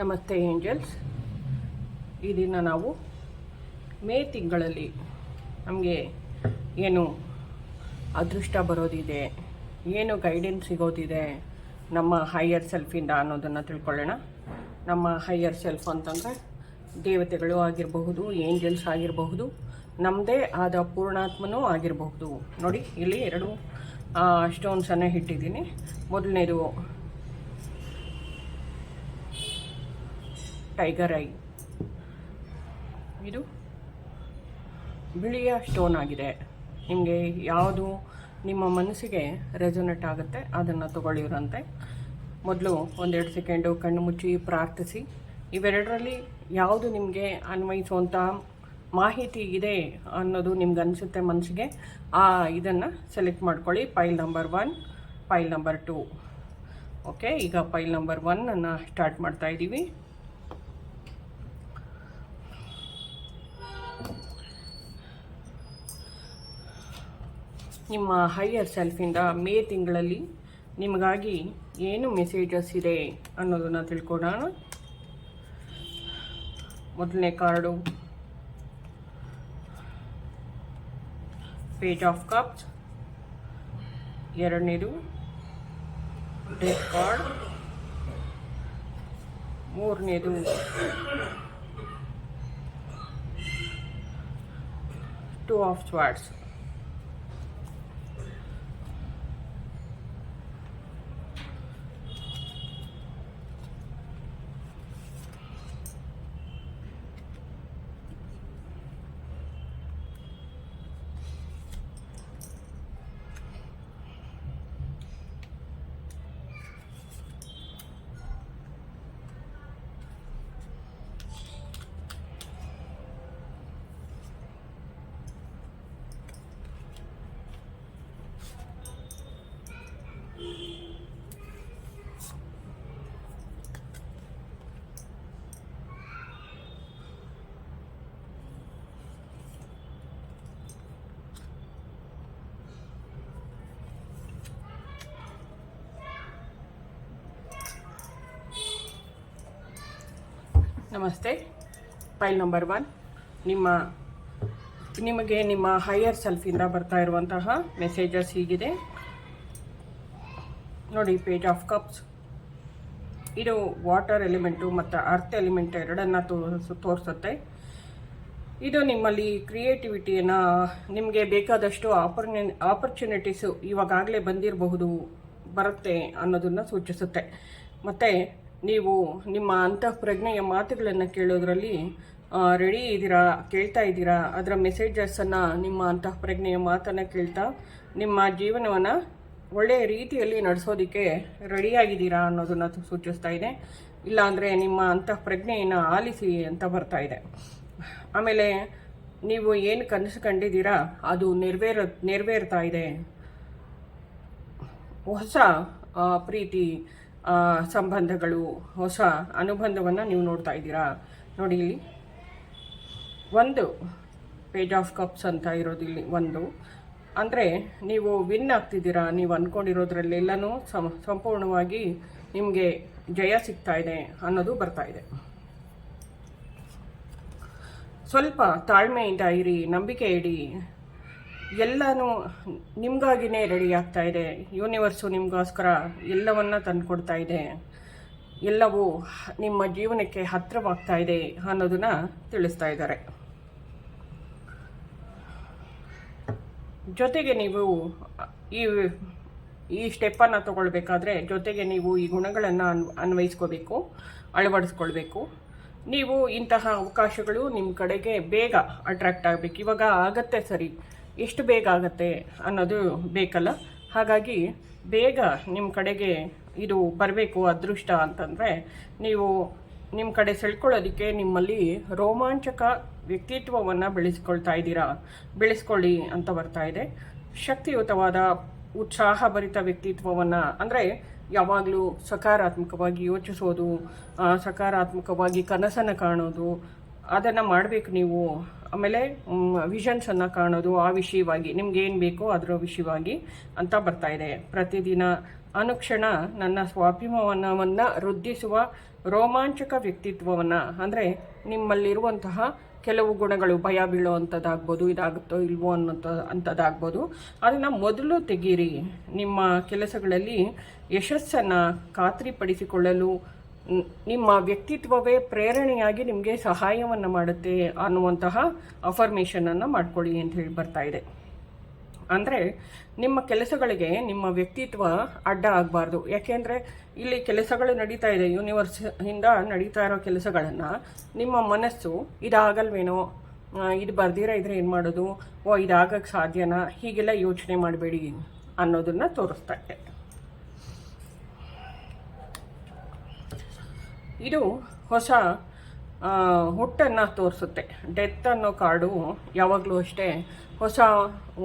ನಮಸ್ತೆ ಏಂಜಲ್ಸ್. ಈ ದಿನ ನಾವು ಮೇ ತಿಂಗಳಲ್ಲಿ ನಮಗೆ ಏನು ಅದೃಷ್ಟ ಬರೋದಿದೆ, ಏನು ಗೈಡೆನ್ಸ್ ಸಿಗೋದಿದೆ ನಮ್ಮ ಹೈಯರ್ ಸೆಲ್ಫಿಂದ ಅನ್ನೋದನ್ನು ತಿಳ್ಕೊಳ್ಳೋಣ. ನಮ್ಮ ಹೈಯರ್ ಸೆಲ್ಫ್ ಅಂತಂದರೆ ದೇವತೆಗಳು ಆಗಿರಬಹುದು, ಏಂಜಲ್ಸ್ ಆಗಿರಬಹುದು ನಮ್ಮದೇ ಆದ ಪೂರ್ಣಾತ್ಮನೂ ಆಗಿರಬಹುದು. ನೋಡಿ, ಇಲ್ಲಿ ಎರಡು ಸ್ಟೋನ್ಸನ್ನು ಇಟ್ಟಿದ್ದೀನಿ. ಮೊದಲನೇದು ಟೈಗರ್ ಐ. ಇದು ಬಿಳಿಯ ಸ್ಟೋನ್ ಆಗಿದೆ. ನಿಮಗೆ ಯಾವುದು ನಿಮ್ಮ ಮನಸ್ಸಿಗೆ ರೆಸೊನೇಟ್ ಆಗುತ್ತೆ, ಅದನ್ನು ತಗೊಳ್ಳಿರಂತೆ ಮೊದಲು ಒಂದೆರಡು ಸೆಕೆಂಡು ಕಣ್ಣು ಮುಚ್ಚಿ ಪ್ರಾರ್ಥಿಸಿ. ಇವೆರಡರಲ್ಲಿ ಯಾವುದು ನಿಮಗೆ ಅನ್ವಯಿಸುವಂಥ ಮಾಹಿತಿ ಇದೆ ಅನ್ನೋದು ನಿಮ್ಗೆ ಅನಿಸುತ್ತೆ ಮನಸ್ಸಿಗೆ, ಆ ಇದನ್ನು ಸೆಲೆಕ್ಟ್ ಮಾಡ್ಕೊಳ್ಳಿ. File number one file number two. Okay ಈಗ ಫೈಲ್ ನಂಬರ್ ಒನ್ನನ್ನು ಸ್ಟಾರ್ಟ್ ಮಾಡ್ತಾ ಇದ್ದೀವಿ ನಿಮ್ಮ ಹೈಯರ್ ಸೆಲ್ಫಿಂದ ಮೇ ತಿಂಗಳಲ್ಲಿ ನಿಮಗಾಗಿ ಏನು ಮೆಸೇಜಸ್ ಇದೆ ಅನ್ನೋದನ್ನು ತಿಳ್ಕೊಡೋಣ. ಮೊದಲನೇ ಕಾರ್ಡು ಪೇಜ್ ಆಫ್ ಕಪ್ಸ್ ಎರಡನೇದು. ಡೆತ್ ಕಾರ್ಡ್ ಮೂರನೇದು. ಟೂ ಆಫ್ ಸ್ವಾರ್ಡ್ಸ್ ನಮಸ್ತೆ. File number one. ನಿಮ್ಮ, ನಿಮಗೆ ನಿಮ್ಮ ಹೈಯರ್ ಸೆಲ್ಫಿಂದ ಬರ್ತಾ ಇರುವಂತಹ ಮೆಸೇಜಸ್ ಹೀಗಿದೆ. ನೋಡಿ ಪೇಜ್ ಆಫ್ ಕಪ್ಸ್ ಇದು ವಾಟರ್ ಎಲಿಮೆಂಟು ಮತ್ತು ಅರ್ತ್ ಎಲಿಮೆಂಟ್ ಎರಡನ್ನು ತೋರಿಸು, ತೋರಿಸುತ್ತೆ. ಇದು ನಿಮ್ಮಲ್ಲಿ ಕ್ರಿಯೇಟಿವಿಟಿಯನ್ನು ನಿಮಗೆ ಬೇಕಾದಷ್ಟು ಆಪರ್ನಿ ಆಪರ್ಚುನಿಟೀಸು ಇವಾಗಲೇ ಬಂದಿರಬಹುದು, ಬರುತ್ತೆ ಅನ್ನೋದನ್ನು ಸೂಚಿಸುತ್ತೆ. ಮತ್ತು ನೀವು ನಿಮ್ಮ ಅಂತಃಪ್ರಜ್ಞೆಯ ಮಾತುಗಳನ್ನು ಕೇಳೋದ್ರಲ್ಲಿ ರೆಡಿ ಇದ್ದೀರಾ, ಕೇಳ್ತಾ ಇದ್ದೀರಾ? ಅದರ ಮೆಸೇಜಸನ್ನು ನಿಮ್ಮ ಅಂತಃಪ್ರಜ್ಞೆಯ ಮಾತನ್ನು ಕೇಳ್ತಾ, ನಿಮ್ಮ ಜೀವನವನ್ನು ಒಳ್ಳೆಯ ರೀತಿಯಲ್ಲಿ ನಡೆಸೋದಕ್ಕೆ ರೆಡಿಯಾಗಿದ್ದೀರಾ ಅನ್ನೋದನ್ನು ಸೂಚಿಸ್ತಾ ಇದೆ. ಇಲ್ಲಾಂದರೆ ನಿಮ್ಮ ಅಂತಃಪ್ರಜ್ಞೆಯನ್ನು ಆಲಿಸಿ ಅಂತ ಬರ್ತಾ ಇದೆ. ಆಮೇಲೆ ನೀವು ಏನು ಕನಸು ಕಂಡಿದ್ದೀರಾ, ಅದು ನೆರವೇರ, ನೆರವೇರ್ತಾ ಇದೆ. ಹೊಸ ಪ್ರೀತಿ ಸಂಬಂಧಗಳು, ಹೊಸ ಅನುಬಂಧವನ್ನು ನೀವು ನೋಡ್ತಾ ಇದ್ದೀರಾ? ನೋಡಿ ಇಲ್ಲಿ. ಒಂದು ಪೇಜ್ ಆಫ್ ಕಪ್ಸ್ ಅಂತ ಇರೋದು ಇಲ್ಲಿ ಒಂದು. ಅಂದರೆ ನೀವು ವಿನ್ ಆಗ್ತಿದ್ದೀರಾ? ನೀವು ಅಂದ್ಕೊಂಡಿರೋದ್ರಲ್ಲೆಲ್ಲನೂ ಸಂಪೂರ್ಣವಾಗಿ ನಿಮಗೆ ಜಯ ಸಿಗ್ತಾ ಇದೆ ಅನ್ನೋದು ಬರ್ತಾ ಇದೆ. ಸ್ವಲ್ಪ ತಾಳ್ಮೆಯಿಂದ ಇರಿ, ನಂಬಿಕೆ ಇಡಿ. ಎಲ್ಲನೂ ನಿಮಗಾಗಿನೇ ರೆಡಿ ಆಗ್ತಾ ಇದೆ. ಯೂನಿವರ್ಸು ನಿಮಗೋಸ್ಕರ ಎಲ್ಲವನ್ನ ತಂದುಕೊಡ್ತಾ ಇದೆ. ಎಲ್ಲವೂ ನಿಮ್ಮ ಜೀವನಕ್ಕೆ ಹತ್ತಿರವಾಗ್ತಾ ಇದೆ ಅನ್ನೋದನ್ನ ತಿಳಿಸ್ತಾ ಇದ್ದಾರೆ. ಜೊತೆಗೆ ನೀವು ಈ ಈ ಸ್ಟೆಪ್ಪನ್ನು ತಗೊಳ್ಬೇಕಾದ್ರೆ ಜೊತೆಗೆ ನೀವು ಈ ಗುಣಗಳನ್ನು ಅನ್ ಅನ್ವಯಿಸ್ಕೋಬೇಕು, ಅಳವಡಿಸ್ಕೊಳ್ಬೇಕು. ನೀವು ಇಂತಹ ಅವಕಾಶಗಳು ನಿಮ್ಮ ಕಡೆಗೆ ಬೇಗ ಅಟ್ರಾಕ್ಟ್ ಆಗಬೇಕು. ಇವಾಗ ಆಗತ್ತೆ ಸರಿ. ಎಷ್ಟು ಬೇಗ ಆಗುತ್ತೆ ಅನ್ನೋದು ಬೇಕಲ್ಲ? ಹಾಗಾಗಿ ಬೇಗ ನಿಮ್ಮ ಕಡೆಗೆ ಇದು ಬರಬೇಕು ಅದೃಷ್ಟ ಅಂತಂದರೆ ನೀವು ನಿಮ್ಮ ಕಡೆ ಸೆಳ್ಕೊಳ್ಳೋದಕ್ಕೆ ನಿಮ್ಮಲ್ಲಿ ರೋಮಾಂಚಕ ವ್ಯಕ್ತಿತ್ವವನ್ನು ಬೆಳೆಸ್ಕೊಳ್ತಾ ಇದ್ದೀರಾ? ಬೆಳೆಸ್ಕೊಳ್ಳಿ ಅಂತ ಬರ್ತಾ ಇದೆ. ಶಕ್ತಿಯುತವಾದ ಉತ್ಸಾಹಭರಿತ ವ್ಯಕ್ತಿತ್ವವನ್ನು ಅಂದರೆ ಯಾವಾಗಲೂ ಸಕಾರಾತ್ಮಕವಾಗಿ ಯೋಚಿಸೋದು ಸಕಾರಾತ್ಮಕವಾಗಿ ಕನಸನ್ನು ಕಾಣೋದು, ಅದನ್ನು ಮಾಡಬೇಕು ನೀವು ಆಮೇಲೆ ವಿಷನ್ಸನ್ನು ಕಾಣೋದು, ಆ ವಿಷಯವಾಗಿ, ನಿಮ್ಗೆ ಏನು ಬೇಕೋ ಅದರ ವಿಷಯವಾಗಿ ಅಂತ ಬರ್ತಾ ಇದೆ. ಪ್ರತಿದಿನ ಅನುಕ್ಷಣ ನನ್ನ ಸ್ವಾಭಿಮಾನವನ್ನು ವೃದ್ಧಿಸುವ ರೋಮಾಂಚಕ ವ್ಯಕ್ತಿತ್ವವನ್ನು, ಅಂದರೆ ನಿಮ್ಮಲ್ಲಿರುವಂತಹ ಕೆಲವು ಗುಣಗಳು, ಭಯ ಬೀಳುವಂಥದ್ದಾಗ್ಬೋದು ಇದಾಗುತ್ತೋ ಇಲ್ವೋ ಅನ್ನೋಂಥ ಅಂಥದ್ದಾಗ್ಬೋದು ಅದನ್ನು ಮೊದಲು ತೆಗೀರಿ. ನಿಮ್ಮ ಕೆಲಸಗಳಲ್ಲಿ ಯಶಸ್ಸನ್ನು ಖಾತ್ರಿಪಡಿಸಿಕೊಳ್ಳಲು ನಿಮ್ಮ ವ್ಯಕ್ತಿತ್ವವೇ ಪ್ರೇರಣೆಯಾಗಿ ನಿಮಗೆ ಸಹಾಯವನ್ನು ಮಾಡುತ್ತೆ ಅನ್ನುವಂತಹ ಅಫರ್ಮೇಷನನ್ನು ಮಾಡ್ಕೊಳ್ಳಿ ಅಂತ ಹೇಳಿ ಬರ್ತಾ ಇದೆ. ಅಂದರೆ ನಿಮ್ಮ ಕೆಲಸಗಳಿಗೆ ನಿಮ್ಮ ವ್ಯಕ್ತಿತ್ವ ಅಡ್ಡ ಆಗಬಾರ್ದು. ಯಾಕೆಂದರೆ ಇಲ್ಲಿ ಕೆಲಸಗಳು ನಡೀತಾ ಇದೆ ಯೂನಿವರ್ಸ್ ಇಂದ ನಡೀತಾ ಇರೋ ಕೆಲಸಗಳನ್ನು ನಿಮ್ಮ ಮನಸ್ಸು ಇದಾಗಲ್ವೇನೋ ಇದು ಬರ್ದಿರ ಇದ್ರೆ ಏನು ಮಾಡೋದು? ಓ ಇದಾಗಕ್ಕೆ ಸಾಧ್ಯನಾ? ಹೀಗೆಲ್ಲ ಯೋಚನೆ ಮಾಡಬೇಡಿ ಅನ್ನೋದನ್ನು ತೋರಿಸ್ತಾ ಇದೆ. ಇದು ಹೊಸ ಹುಟ್ಟನ್ನು ತೋರಿಸುತ್ತೆ. ಡೆತ್ ಅನ್ನೋ ಕಾರ್ಡು ಯಾವಾಗಲೂ ಅಷ್ಟೇ ಹೊಸ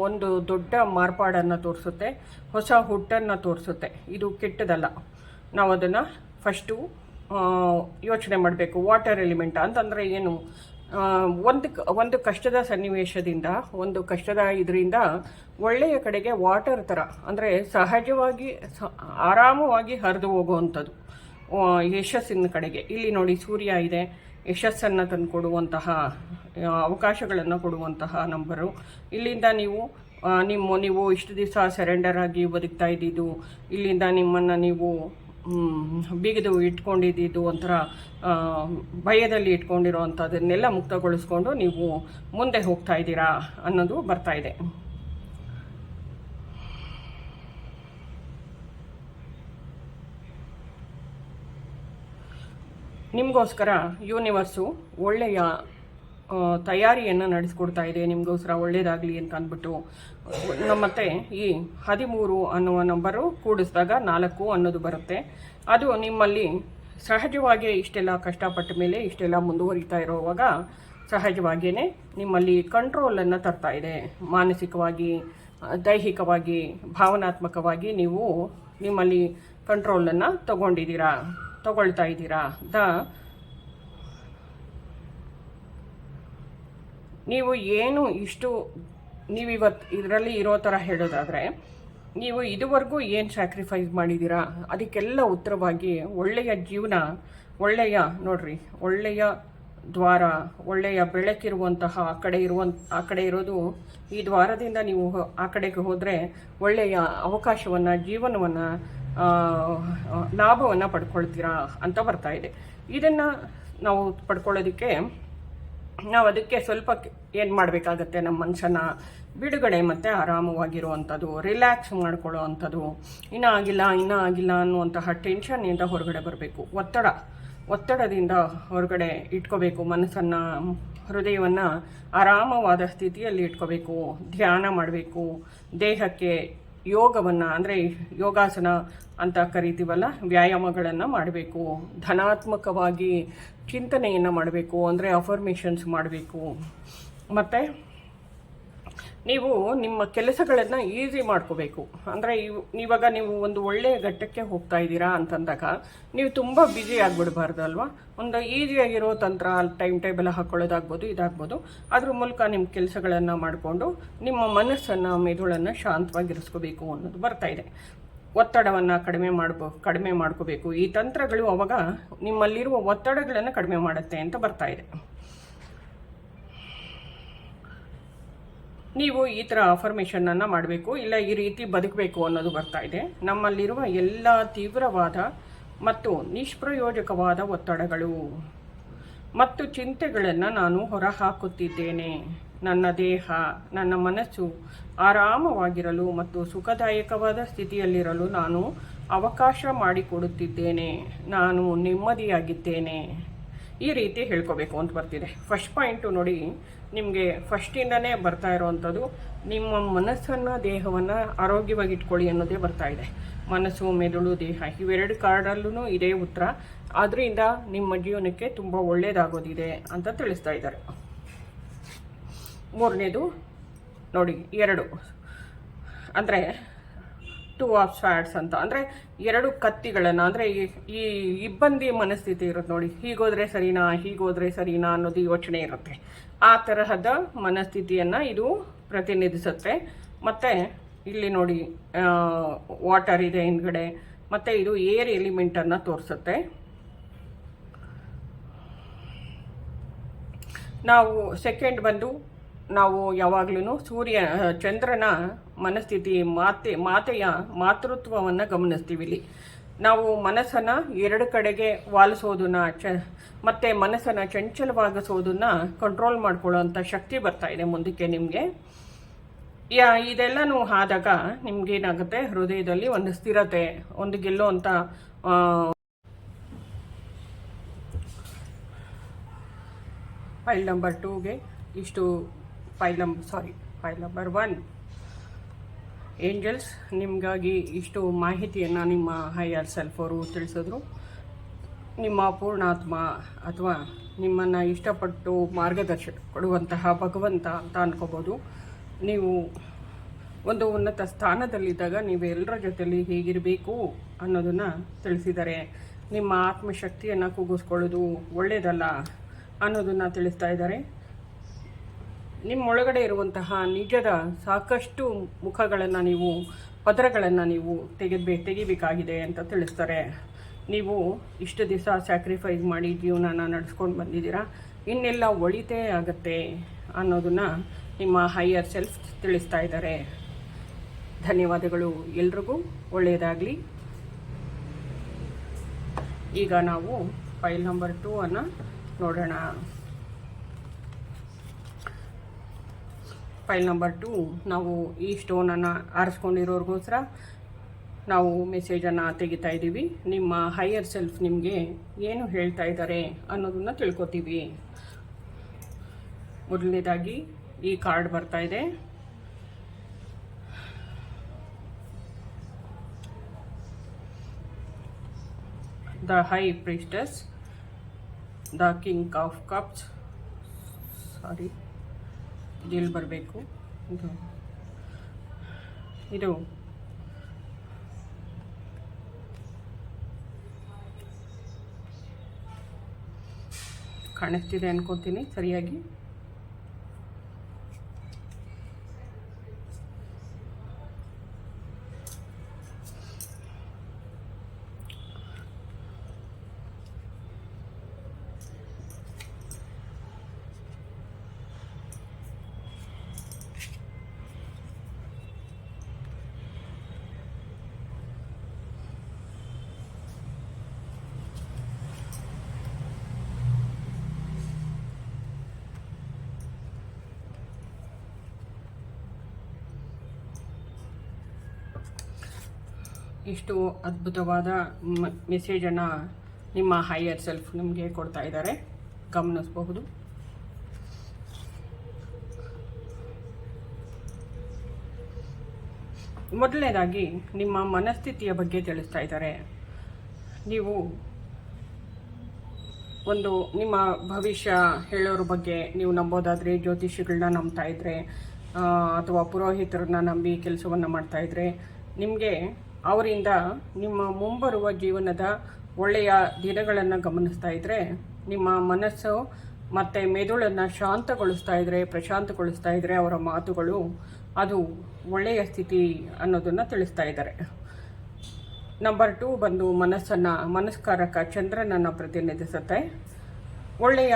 ಒಂದು ದೊಡ್ಡ ಮಾರ್ಪಾಡನ್ನು ತೋರಿಸುತ್ತೆ, ಹೊಸ ಹುಟ್ಟನ್ನು ತೋರಿಸುತ್ತೆ. ಇದು ಕೆಟ್ಟದಲ್ಲ. ನಾವು ಅದನ್ನು ಫಸ್ಟು ಯೋಚನೆ ಮಾಡಬೇಕು. ವಾಟರ್ ಎಲಿಮೆಂಟ್ ಅಂತಂದರೆ ಏನು? ಒಂದು ಒಂದು ಕಷ್ಟದ ಸನ್ನಿವೇಶದಿಂದ, ಒಂದು ಕಷ್ಟದ ಇದರಿಂದ ಒಳ್ಳೆಯ ಕಡೆಗೆ ವಾಟರ್ ಥರ ಅಂದರೆ ಸಹಜವಾಗಿ ಆರಾಮವಾಗಿ ಹರಿದು ಹೋಗುವಂಥದ್ದು. ಯಶಸ್ಸಿನ ಕಡೆಗೆ. ಇಲ್ಲಿ ನೋಡಿ ಸೂರ್ಯ ಇದೆ. ಯಶಸ್ಸನ್ನು ತಂದುಕೊಡುವಂತಹ ಅವಕಾಶಗಳನ್ನು ಕೊಡುವಂತಹ ನಂಬರು ಇಲ್ಲಿಂದ ನೀವು ನಿಮ್ಮ, ನೀವು ಇಷ್ಟು ದಿವಸ ಸರೆಂಡರ್ ಆಗಿ ಬದುಕ್ತಾ ಇದ್ದಿದ್ದು, ಇಲ್ಲಿಂದ ನಿಮ್ಮನ್ನು ನೀವು ಬೀಗದು ಇಟ್ಕೊಂಡಿದ್ದು ಒಂಥರ ಭಯದಲ್ಲಿ ಇಟ್ಕೊಂಡಿರೋ ಅಂಥದ್ದನ್ನೆಲ್ಲ ಮುಕ್ತಗೊಳಿಸ್ಕೊಂಡು ನೀವು ಮುಂದೆ ಹೋಗ್ತಾ ಇದ್ದೀರಾ ಅನ್ನೋದು ಬರ್ತಾ ಇದೆ. ನಿಮಗೋಸ್ಕರ ಯೂನಿವರ್ಸು ಒಳ್ಳೆಯ ತಯಾರಿಯನ್ನು ನಡೆಸ್ಕೊಡ್ತಾ ಇದೆ. ನಿಮಗೋಸ್ಕರ ಒಳ್ಳೆಯದಾಗಲಿ ಅಂತ ಅಂದ್ಬಿಟ್ಟು ಮತ್ತೆ ಈ ಹದಿಮೂರು ಅನ್ನುವ ನಂಬರು ಕೂಡಿಸಿದಾಗ ನಾಲ್ಕು ಅನ್ನೋದು ಬರುತ್ತೆ. ಅದು ನಿಮ್ಮಲ್ಲಿ ಸಹಜವಾಗಿ ಇಷ್ಟೆಲ್ಲ ಕಷ್ಟಪಟ್ಟ ಮೇಲೆ ಇಷ್ಟೆಲ್ಲ ಮುಂದುವರಿತಾ ಇರುವಾಗ ಸಹಜವಾಗಿಯೇ ನಿಮ್ಮಲ್ಲಿ ಕಂಟ್ರೋಲನ್ನು ತರ್ತಾ ಇದೆ. ಮಾನಸಿಕವಾಗಿ, ದೈಹಿಕವಾಗಿ, ಭಾವನಾತ್ಮಕವಾಗಿ ನೀವು ನಿಮ್ಮಲ್ಲಿ ಕಂಟ್ರೋಲನ್ನು ತಗೊಂಡಿದ್ದೀರಾ. ತಗೊಳ್ತಾ ಇದ್ದೀರಾ ದ ನೀವು ಏನು ಇಷ್ಟು ನೀವಿವತ್ತು ಇದರಲ್ಲಿ ಇರೋ ಥರ ಹೇಳೋದಾದರೆ, ನೀವು ಇದುವರೆಗೂ ಏನು ಸ್ಯಾಕ್ರಿಫೈಸ್ ಮಾಡಿದ್ದೀರಾ? ಅದಕ್ಕೆಲ್ಲ ಉತ್ತರವಾಗಿ ಒಳ್ಳೆಯ ಜೀವನ, ಒಳ್ಳೆಯ ನೋಡ್ರಿ, ಒಳ್ಳೆಯ ದ್ವಾರ, ಒಳ್ಳೆಯ ಬೆಳಕಿರುವಂತಹ ಆ ಕಡೆ ಇರುವಂತ ಆ ಕಡೆ ಇರೋದು ಈ ದ್ವಾರದಿಂದ ನೀವು ಆ ಕಡೆಗೆ ಹೋದರೆ ಒಳ್ಳೆಯ ಅವಕಾಶವನ್ನು, ಜೀವನವನ್ನು ಲಾಭವನ್ನು ಪಡ್ಕೊಳ್ತೀರಾ ಅಂತ ಬರ್ತಾ ಇದೆ. ಇದನ್ನು ನಾವು ಪಡ್ಕೊಳ್ಳೋದಕ್ಕೆ ನಾವು ಅದಕ್ಕೆ ಸ್ವಲ್ಪ ಏನು ಮಾಡಬೇಕಾಗತ್ತೆ ನಮ್ಮ ಮನುಷ್ಯನ ಬಿಡುಗಡೆ ಮತ್ತು ಆರಾಮವಾಗಿರುವಂಥದ್ದು ರಿಲ್ಯಾಕ್ಸ್ ಮಾಡ್ಕೊಳ್ಳೋ ಅಂಥದ್ದು ಇನ್ನೂ ಆಗಿಲ್ಲ ಇನ್ನೂ ಆಗಿಲ್ಲ ಅನ್ನುವಂತಹ ಟೆನ್ಷನ್ನಿಂದ ಹೊರಗಡೆ ಬರಬೇಕು. ಒತ್ತಡ. ಒತ್ತಡದಿಂದ ಹೊರಗಡೆ ಇಟ್ಕೋಬೇಕು. ಮನಸ್ಸನ್ನು, ಹೃದಯವನ್ನು ಆರಾಮವಾದ ಸ್ಥಿತಿಯಲ್ಲಿ ಇಟ್ಕೋಬೇಕು. ಧ್ಯಾನ ಮಾಡಬೇಕು. ದೇಹಕ್ಕೆ ಯೋಗವನ್ನು ಅಂದರೆ ಯೋಗಾಸನ ಅಂತ ಕರಿತೀವಲ್ಲ ವ್ಯಾಯಾಮಗಳನ್ನು ಮಾಡಬೇಕು. ಧನಾತ್ಮಕವಾಗಿ ಚಿಂತನೆಯನ್ನು ಮಾಡಬೇಕು ಅಂದರೆ ಅಫರ್ಮೇಷನ್ಸ್ ಮಾಡಬೇಕು. ಮತ್ತು ನೀವು ನಿಮ್ಮ ಕೆಲಸಗಳನ್ನು ಈಸಿ ಮಾಡ್ಕೋಬೇಕು. ಅಂದರೆ ಇವ್, ಇವಾಗ ನೀವು ಒಂದು ಒಳ್ಳೆಯ ಘಟ್ಟಕ್ಕೆ ಹೋಗ್ತಾ ಇದ್ದೀರಾ ಅಂತಂದಾಗ ನೀವು ತುಂಬ ಬ್ಯುಸಿ ಆಗ್ಬಿಡ್ಬಾರ್ದು ಅಲ್ವಾ? ಒಂದು ಈಸಿಯಾಗಿರೋ ತಂತ್ರ ಟೈಮ್ ಟೇಬಲ್ ಹಾಕೊಳ್ಳೋದಾಗ್ಬೋದು, ಇದಾಗ್ಬೋದು. ಅದ್ರ ಮೂಲಕ ನಿಮ್ಮ ಕೆಲಸಗಳನ್ನು ಮಾಡಿಕೊಂಡು ನಿಮ್ಮ ಮನಸ್ಸನ್ನು, ಮೆದುಳನ್ನು ಶಾಂತವಾಗಿರಿಸ್ಕೋಬೇಕು ಅನ್ನೋದು ಬರ್ತಾ ಇದೆ. ಒತ್ತಡವನ್ನು ಕಡಿಮೆ ಮಾಡ್ಬೋ, ಕಡಿಮೆ ಮಾಡ್ಕೋಬೇಕು. ಈ ತಂತ್ರಗಳು ಅವಾಗ ನಿಮ್ಮಲ್ಲಿರುವ ಒತ್ತಡಗಳನ್ನು ಕಡಿಮೆ ಮಾಡುತ್ತೆ ಅಂತ ಬರ್ತಾ ಇದೆ. ನೀವು ಈ ಥರ ಅಫರ್ಮೇಷನನ್ನು ಮಾಡಬೇಕು, ಇಲ್ಲ ಈ ರೀತಿ ಬದುಕಬೇಕು ಅನ್ನೋದು ಬರ್ತಾ ಇದೆ. ನಮ್ಮಲ್ಲಿರುವ ಎಲ್ಲ ತೀವ್ರವಾದ ಮತ್ತು ನಿಷ್ಪ್ರಯೋಜಕವಾದ ಒತ್ತಡಗಳು ಮತ್ತು ಚಿಂತೆಗಳನ್ನು ನಾನು ಹೊರಹಾಕುತ್ತಿದ್ದೇನೆ. ನನ್ನ ದೇಹ, ನನ್ನ ಮನಸ್ಸು ಆರಾಮವಾಗಿರಲು ಮತ್ತು ಸುಖದಾಯಕವಾದ ಸ್ಥಿತಿಯಲ್ಲಿರಲು ನಾನು ಅವಕಾಶ ಮಾಡಿಕೊಡುತ್ತಿದ್ದೇನೆ. ನಾನು ನೆಮ್ಮದಿಯಾಗಿದ್ದೇನೆ. ಈ ರೀತಿ ಹೇಳ್ಕೋಬೇಕು ಅಂತ ಬರ್ತಿದೆ. ಫಸ್ಟ್ ಪಾಯಿಂಟು ನೋಡಿ, ನಿಮಗೆ ಫಸ್ಟಿಂದನೇ ಬರ್ತಾ ಇರೋವಂಥದ್ದು ನಿಮ್ಮ ಮನಸ್ಸನ್ನು, ದೇಹವನ್ನು ಆರೋಗ್ಯವಾಗಿ ಇಟ್ಕೊಳ್ಳಿ ಅನ್ನೋದೇ ಬರ್ತಾ ಇದೆ. ಮನಸ್ಸು, ಮೆದುಳು, ದೇಹ, ಇವೆರಡು ಕಾರ್ಡಲ್ಲೂ ಇದೇ ಉತ್ತರ. ಆದ್ದರಿಂದ ನಿಮ್ಮ ಜೀವನಕ್ಕೆ ತುಂಬ ಒಳ್ಳೆಯದಾಗೋದಿದೆ ಅಂತ ತಿಳಿಸ್ತಾ ಇದ್ದಾರೆ. ಮೂರನೇದು ನೋಡಿ, ಎರಡು. ಅಂದರೆ ಟೂ ಆಫ್ ಸ್ವಾಡ್ಸ್ ಅಂತ. ಅಂದರೆ ಎರಡು ಕತ್ತಿಗಳನ್ನು, ಅಂದರೆ ಈ ಇಬ್ಬಂದಿ ಮನಸ್ಥಿತಿ ಇರುತ್ತೆ ನೋಡಿ. ಹೀಗೋದ್ರೆ ಸರಿನಾ ಹೀಗೋದ್ರೆ ಸರಿನಾ ಅನ್ನೋದು ಯೋಚನೆ ಇರುತ್ತೆ. ಆ ತರಹದ ಮನಸ್ಥಿತಿಯನ್ನು ಇದು ಪ್ರತಿನಿಧಿಸುತ್ತೆ. ಮತ್ತು ಇಲ್ಲಿ ನೋಡಿ ವಾಟರ್ ಇದೆ ಹಿಂದ್ಗಡೆ. ಮತ್ತು ಇದು ಏರ್ ಎಲಿಮೆಂಟನ್ನು ತೋರಿಸುತ್ತೆ. ನಾವು ಸೆಕೆಂಡ್ ಬಂದು, ನಾವು ಯಾವಾಗ್ಲೂ ಸೂರ್ಯ, ಚಂದ್ರನ ಮನಸ್ಥಿತಿ ಮಾತೆ, ಮಾತೆಯ ಮಾತೃತ್ವವನ್ನು ಗಮನಿಸ್ತೀವಿ ಇಲ್ಲಿ ನಾವು ಮನಸ್ಸನ್ನು ಎರಡು ಕಡೆಗೆ ವಾಲಿಸೋದನ್ನ ಚ, ಮತ್ತು ಮನಸ್ಸನ್ನು ಚಂಚಲವಾಗಿಸೋದನ್ನ ಕಂಟ್ರೋಲ್ ಮಾಡ್ಕೊಳ್ಳೋವಂಥ ಶಕ್ತಿ ಬರ್ತಾ ಇದೆ ಮುಂದಕ್ಕೆ ನಿಮಗೆ. ಯಾ, ಇದೆಲ್ಲನೂ ಆದಾಗ ನಿಮ್ಗೇನಾಗುತ್ತೆ ಹೃದಯದಲ್ಲಿ ಒಂದು ಸ್ಥಿರತೆ, ಒಂದು ಗೆಲ್ಲುವಂಥ ಫೈಲ್ ನಂಬರ್ ಟೂಗೆ ಇಷ್ಟು file number sorry file number one angels, ನಿಮಗಾಗಿ ಇಷ್ಟು ಮಾಹಿತಿಯನ್ನು ನಿಮ್ಮ ಹೈಯರ್ ಸೆಲ್ಫ್ ಅವರು ತಿಳಿಸಿದ್ರು. ನಿಮ್ಮ ಪೂರ್ಣಾತ್ಮ ಅಥವಾ ನಿಮ್ಮನ್ನು ಇಷ್ಟಪಟ್ಟು ಮಾರ್ಗದರ್ಶ ಕೊಡುವಂತಹ ಭಗವಂತ ಅಂತ ಅನ್ಕೋಬೋದು. ನೀವು ಒಂದು ಉನ್ನತ ಸ್ಥಾನದಲ್ಲಿದ್ದಾಗ ನೀವು ಎಲ್ಲರ ಜೊತೆಯಲ್ಲಿ ಹೇಗಿರಬೇಕು ಅನ್ನೋದನ್ನು ತಿಳಿಸಿದ್ದಾರೆ ನಿಮ್ಮ ಆತ್ಮಶಕ್ತಿಯನ್ನು ಕೂಗಿಸ್ಕೊಳ್ಳೋದು ಒಳ್ಳೆಯದಲ್ಲ ಅನ್ನೋದನ್ನು ತಿಳಿಸ್ತಾ ಇದ್ದಾರೆ. ನಿಮ್ಮೊಳಗಡೆ ಇರುವಂತಹ ನಿಜದ ಸಾಕಷ್ಟು ಮುಖಗಳನ್ನು ನೀವು, ಪದರಗಳನ್ನು ನೀವು ತೆಗೆದ್ಬೇ, ತೆಗಿಬೇಕಾಗಿದೆ ಅಂತ ತಿಳಿಸ್ತಾರೆ. ನೀವು ಇಷ್ಟು ದಿವಸ ಸ್ಯಾಕ್ರಿಫೈಸ್ ಮಾಡಿ ಜೀವನನ ನಡೆಸ್ಕೊಂಡು ಬಂದಿದ್ದೀರಾ? ಇನ್ನೆಲ್ಲ ಒಳಿತೇ ಆಗತ್ತೆ ಅನ್ನೋದನ್ನು ನಿಮ್ಮ ಹೈಯರ್ ಸೆಲ್ಫ್ ತಿಳಿಸ್ತಾ ಇದ್ದಾರೆ. ಧನ್ಯವಾದಗಳು ಎಲ್ರಿಗೂ. ಒಳ್ಳೆಯದಾಗಲಿ. ಈಗ ನಾವು ಫೈಲ್ ನಂಬರ್ ಟೂ ಅನ್ನು ನೋಡೋಣ. ಫೈಲ್ ನಂಬರ್ ಟು, ನಾವು ಈ ಸ್ಟೋನನ್ನು ಆರಿಸ್ಕೊಂಡಿರೋರ್ಗೋಸ್ಕರ ನಾವು ಮೆಸೇಜನ್ನು ತೆಗಿತಾ ಇದ್ದೀವಿ. ನಿಮ್ಮ ಹೈಯರ್ ಸೆಲ್ಫ್ ನಿಮಗೆ ಏನು ಹೇಳ್ತಾ ಇದ್ದಾರೆ ಅನ್ನೋದನ್ನು ತಿಳ್ಕೊತೀವಿ. ಮೊದಲನೇದಾಗಿ ಈ ಕಾರ್ಡ್ ಬರ್ತಾ ಇದೆ. The high priestess, the king of cups, sorry. ಇಲ್ಲಿ ಬರಬೇಕು. ಇದು. ಇದು. ಕಾಣಿಸ್ತಿದೆ ಅನ್ಕೋತೀನಿ. ಸರಿಯಾಗಿ. ಇಷ್ಟು ಅದ್ಭುತವಾದ ಮೆಸೇಜನ್ನು ನಿಮ್ಮ ಹೈಯರ್ ಸೆಲ್ಫ್ ನಿಮಗೆ ಕೊಡ್ತಾ ಇದ್ದಾರೆ. ಗಮನಿಸಬಹುದು. ಮೊದಲನೇದಾಗಿ ನಿಮ್ಮ ಮನಸ್ಥಿತಿಯ ಬಗ್ಗೆ ತಿಳಿಸ್ತಾ ಇದ್ದಾರೆ. ನೀವು ಒಂದು ನಿಮ್ಮ ಭವಿಷ್ಯ ಹೇಳೋರ ಬಗ್ಗೆ ನೀವು ನಂಬೋದಾದರೆ ಜ್ಯೋತಿಷಿಗಳನ್ನ ನಂಬ್ತಾ ಇದ್ದರೆ ಅಥವಾ ಪುರೋಹಿತರನ್ನ ನಂಬಿ ಕೆಲಸವನ್ನು ಮಾಡ್ತಾ ಇದ್ರೆ, ನಿಮಗೆ ಅವರಿಂದ ನಿಮ್ಮ ಮುಂಬರುವ ಜೀವನದ ಒಳ್ಳೆಯ ದಿನಗಳನ್ನು ಗಮನಿಸ್ತಾ ಇದ್ದರೆ ನಿಮ್ಮ ಮನಸ್ಸು ಮತ್ತು ಮೆದುಳನ್ನು ಶಾಂತಗೊಳಿಸ್ತಾ ಇದ್ದರೆ ಪ್ರಶಾಂತಗೊಳಿಸ್ತಾ ಇದ್ದರೆ ಅವರ ಮಾತುಗಳು ಅದು ಒಳ್ಳೆಯ ಸ್ಥಿತಿ ಅನ್ನೋದನ್ನು ತಿಳಿಸ್ತಾ ಇದ್ದಾರೆ. ನಂಬರ್ ಟೂ ಬಂದು ಮನಸ್ಸನ್ನು ಮನಸ್ಕಾರಕ ಚಂದ್ರನನ್ನು ಪ್ರತಿನಿಧಿಸುತ್ತೆ. ಒಳ್ಳೆಯ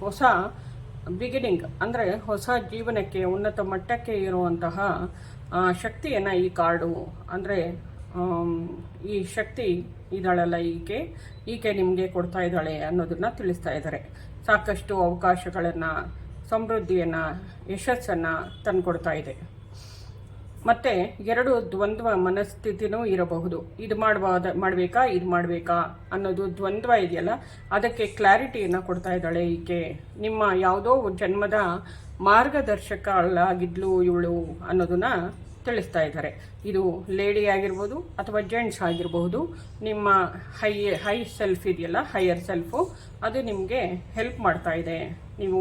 ಹೊಸ ಬಿಗಿನಿಂಗ್ ಅಂದರೆ ಹೊಸ ಜೀವನಕ್ಕೆ ಉನ್ನತ ಮಟ್ಟಕ್ಕೆ ಇರುವಂತಹ ಶಕ್ತಿಯನ್ನು ಈ ಕಾರ್ಡು ಅಂದರೆ ಈ ಶಕ್ತಿ ಇದ್ದಾಳಲ್ಲ ಈಕೆ ಈಕೆ ನಿಮಗೆ ಕೊಡ್ತಾ ಇದ್ದಾಳೆ ಅನ್ನೋದನ್ನ ತಿಳಿಸ್ತಾ ಇದ್ದಾರೆ ಸಾಕಷ್ಟು ಅವಕಾಶಗಳನ್ನು, ಸಮೃದ್ಧಿಯನ್ನು, ಯಶಸ್ಸನ್ನು ತಂದುಕೊಡ್ತಾ ಇದೆ. ಮತ್ತೆ ಎರಡು ದ್ವಂದ್ವ ಮನಸ್ಥಿತಿನೂ ಇರಬಹುದು. ಇದು ಮಾಡಬಾದ, ಮಾಡಬೇಕಾ, ಇದು ಮಾಡಬೇಕಾ ಅನ್ನೋದು ದ್ವಂದ್ವ ಇದೆಯಲ್ಲ, ಅದಕ್ಕೆ ಕ್ಲಾರಿಟಿಯನ್ನು ಕೊಡ್ತಾ ಇದ್ದಾಳೆ ಈಕೆ. ನಿಮ್ಮ ಯಾವುದೋ ಜನ್ಮದ ಮಾರ್ಗದರ್ಶಕಳಾಗಿದ್ಲು ಇವಳು ಅನ್ನೋದನ್ನ ತಿಳಿಸ್ತಾ ಇದ್ದಾರೆ. ಇದು ಲೇಡಿ ಆಗಿರ್ಬೋದು ಅಥವಾ ಜೆಂಟ್ಸ್ ಆಗಿರಬಹುದು ನಿಮ್ಮ ಹೈ ಹೈ ಸೆಲ್ಫ್ ಇದೆಯಲ್ಲ, ಹೈಯರ್ ಸೆಲ್ಫು, ಅದು ನಿಮಗೆ ಹೆಲ್ಪ್ ಮಾಡ್ತಾ ಇದೆ. ನೀವು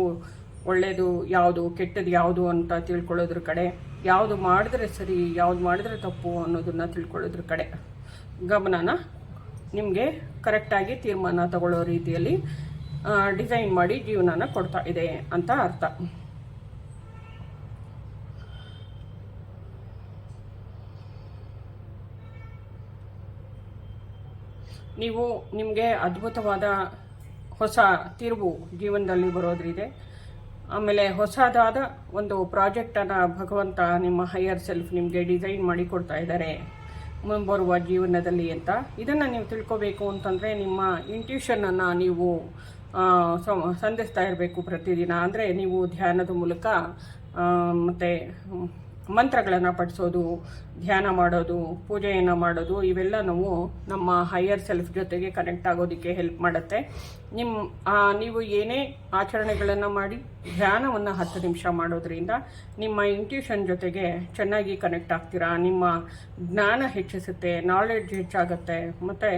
ಒಳ್ಳೆಯದು ಯಾವುದು, ಕೆಟ್ಟದ್ದು ಯಾವುದು ಅಂತ ತಿಳ್ಕೊಳ್ಳೋದ್ರ ಕಡೆ, ಯಾವುದು ಮಾಡಿದ್ರೆ ಸರಿ, ಯಾವುದು ಮಾಡಿದ್ರೆ ತಪ್ಪು ಅನ್ನೋದನ್ನು ತಿಳ್ಕೊಳ್ಳೋದ್ರ ಕಡೆ. ಗಮನನ ನಿಮಗೆ ಕರೆಕ್ಟಾಗಿ ತೀರ್ಮಾನ ತಗೊಳ್ಳೋ ರೀತಿಯಲ್ಲಿ ಡಿಸೈನ್ ಮಾಡಿ ಜೀವನನ ಕೊಡ್ತಾ ಇದೆ ಅಂತ ಅರ್ಥ. ನೀವು ನಿಮಗೆ ಅದ್ಭುತವಾದ ಹೊಸ ತಿರುವು ಜೀವನದಲ್ಲಿ ಬರೋದ್ರಿದೆ. ಆಮೇಲೆ ಹೊಸದಾದ ಒಂದು ಪ್ರಾಜೆಕ್ಟನ್ನು ಭಗವಂತ ನಿಮ್ಮ ಹೈಯರ್ ಸೆಲ್ಫ್ ನಿಮಗೆ ಡಿಸೈನ್ ಮಾಡಿ ಕೊಡ್ತಾ ಇದ್ದಾರೆ. ಮುಂಬರುವ ಜೀವನದಲ್ಲಿ ಅಂತ. ಇದನ್ನು ನೀವು ತಿಳ್ಕೊಬೇಕು ಅಂತಂದರೆ ನಿಮ್ಮ ಇಂಟ್ಯೂಷನನ್ನು ನೀವು ಸಂಧಿಸ್ತಾ ಇರಬೇಕು ಪ್ರತಿದಿನ. ಅಂದರೆ ನೀವು ಧ್ಯಾನದ ಮೂಲಕ ಮತ್ತೆ ಮಂತ್ರಗಳನ್ನು ಪಠಿಸೋದು ಧ್ಯಾನ ಮಾಡೋದು, ಪೂಜೆಯನ್ನು ಮಾಡೋದು ಇವೆಲ್ಲ ನಾವು ನಮ್ಮ ಹೈಯರ್ ಸೆಲ್ಫ್ ಜೊತೆಗೆ ಕನೆಕ್ಟ್ ಆಗೋದಕ್ಕೆ ಹೆಲ್ಪ್ ಮಾಡುತ್ತೆ. ನಿಮ್ಮ ನೀವು ಏನೇ ಆಚರಣೆಗಳನ್ನು ಮಾಡಿ, ಧ್ಯಾನವನ್ನು ಹತ್ತು ನಿಮಿಷ ಮಾಡೋದ್ರಿಂದ ನಿಮ್ಮ ಇಂಟ್ಯೂಷನ್ ಜೊತೆಗೆ ಚೆನ್ನಾಗಿ ಕನೆಕ್ಟ್ ಆಗ್ತೀರಾ? ನಿಮ್ಮ ಜ್ಞಾನ ಹೆಚ್ಚಿಸುತ್ತೆ ನಾಲೆಡ್ಜ್ ಹೆಚ್ಚಾಗುತ್ತೆ, ಮತ್ತು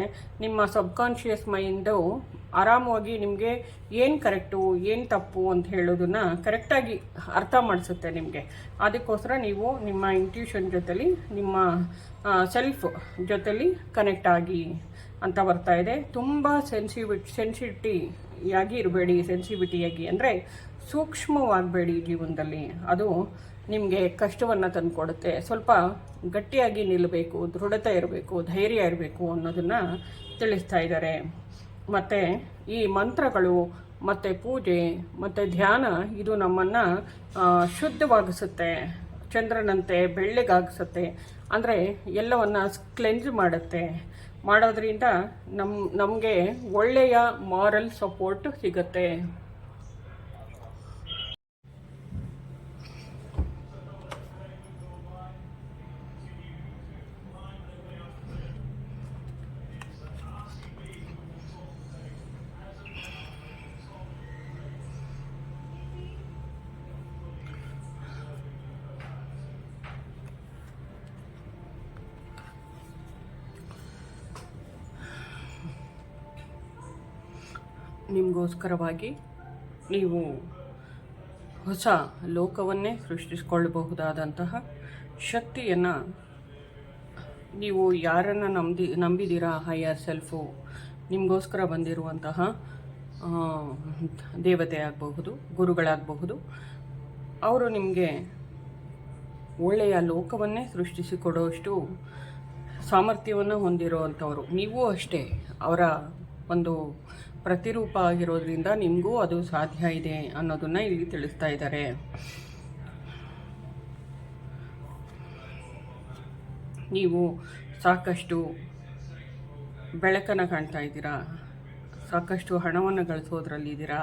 ನಿಮ್ಮ ಸಬ್ಕಾನ್ಷಿಯಸ್ ಮೈಂಡು ಆರಾಮವಾಗಿ ನಿಮಗೆ ಏನು ಕರೆಕ್ಟು ಏನು ತಪ್ಪು ಅಂತ ಹೇಳೋದನ್ನ ಕರೆಕ್ಟಾಗಿ ಅರ್ಥ ಮಾಡಿಸುತ್ತೆ ನಿಮಗೆ. ಅದಕ್ಕೋಸ್ಕರ ನೀವು ನಿಮ್ಮ ಇಂಟ್ಯೂಷನ್ ಜೊತೆಲಿ, ನಿಮ್ಮ ಸೆಲ್ಫ್ ಜೊತೆಲಿ ಕನೆಕ್ಟ್ ಆಗಿ ಅಂತ ಬರ್ತಾ ಇದೆ. ತುಂಬ ಸೆನ್ಸಿವಿ ಸೆನ್ಸಿಟಿಯಾಗಿ ಇರಬೇಡಿ ಸೆನ್ಸಿವಿಟಿಯಾಗಿ ಅಂದರೆ ಸೂಕ್ಷ್ಮವಾಗಬೇಡಿ ಜೀವನದಲ್ಲಿ. ಅದು ನಿಮಗೆ ಕಷ್ಟವನ್ನು ತಂದುಕೊಡುತ್ತೆ. ಸ್ವಲ್ಪ ಗಟ್ಟಿಯಾಗಿ ನಿಲ್ಲಬೇಕು ದೃಢತೆ ಇರಬೇಕು, ಧೈರ್ಯ ಇರಬೇಕು ಅನ್ನೋದನ್ನು ತಿಳಿಸ್ತಾ ಇದ್ದಾರೆ. ಮತ್ತು ಈ ಮಂತ್ರಗಳು, ಮತ್ತು ಪೂಜೆ, ಮತ್ತು ಧ್ಯಾನ, ಇದು ನಮ್ಮನ್ನು ಶುದ್ಧವಾಗಿಸುತ್ತೆ. ಚಂದ್ರನಂತೆ ಬೆಳ್ಳಿಗಾಗಿಸುತ್ತೆ. ಅಂದರೆ ಎಲ್ಲವನ್ನು ಕ್ಲೆನ್ಸ್ ಮಾಡುತ್ತೆ. ಮಾಡೋದ್ರಿಂದ ನಮ್ಮ ನಮಗೆ ಒಳ್ಳೆಯ ಮಾರಲ್ ಸಪೋರ್ಟ್ ಸಿಗುತ್ತೆ. ನಿಮಗೋಸ್ಕರವಾಗಿ ನೀವು ಹೊಸ ಲೋಕವನ್ನೇ ಸೃಷ್ಟಿಸಿಕೊಳ್ಳಬಹುದಾದಂತಹ ಶಕ್ತಿಯನ್ನು ನೀವು ಯಾರನ್ನು ನಂಬಿ ನಂಬಿದ್ದೀರಾ ಹೈಯರ್ ಸೆಲ್ಫು, ನಿಮಗೋಸ್ಕರ ಬಂದಿರುವಂತಹ ದೇವತೆ ಆಗಬಹುದು, ಗುರುಗಳಾಗಬಹುದು, ಅವರು ನಿಮಗೆ ಒಳ್ಳೆಯ ಲೋಕವನ್ನೇ ಸೃಷ್ಟಿಸಿಕೊಡೋಷ್ಟು ಸಾಮರ್ಥ್ಯವನ್ನು ಹೊಂದಿರುವಂಥವರು ನೀವು ಅಷ್ಟೇ, ಅವರ ಒಂದು ಪ್ರತಿರೂಪ ಆಗಿರೋದ್ರಿಂದ ನಿಮಗೂ ಅದು ಸಾಧ್ಯ ಇದೆ ಅನ್ನೋದನ್ನ ಇಲ್ಲಿ ತಿಳಿಸ್ತಾ ಇದ್ದಾರೆ. ನೀವು ಸಾಕಷ್ಟು ಬೆಳಕನ್ನು ಕಾಣ್ತಾ ಇದ್ದೀರಾ? ಸಾಕಷ್ಟು ಹಣವನ್ನು ಗಳಿಸೋದ್ರಲ್ಲಿದ್ದೀರಾ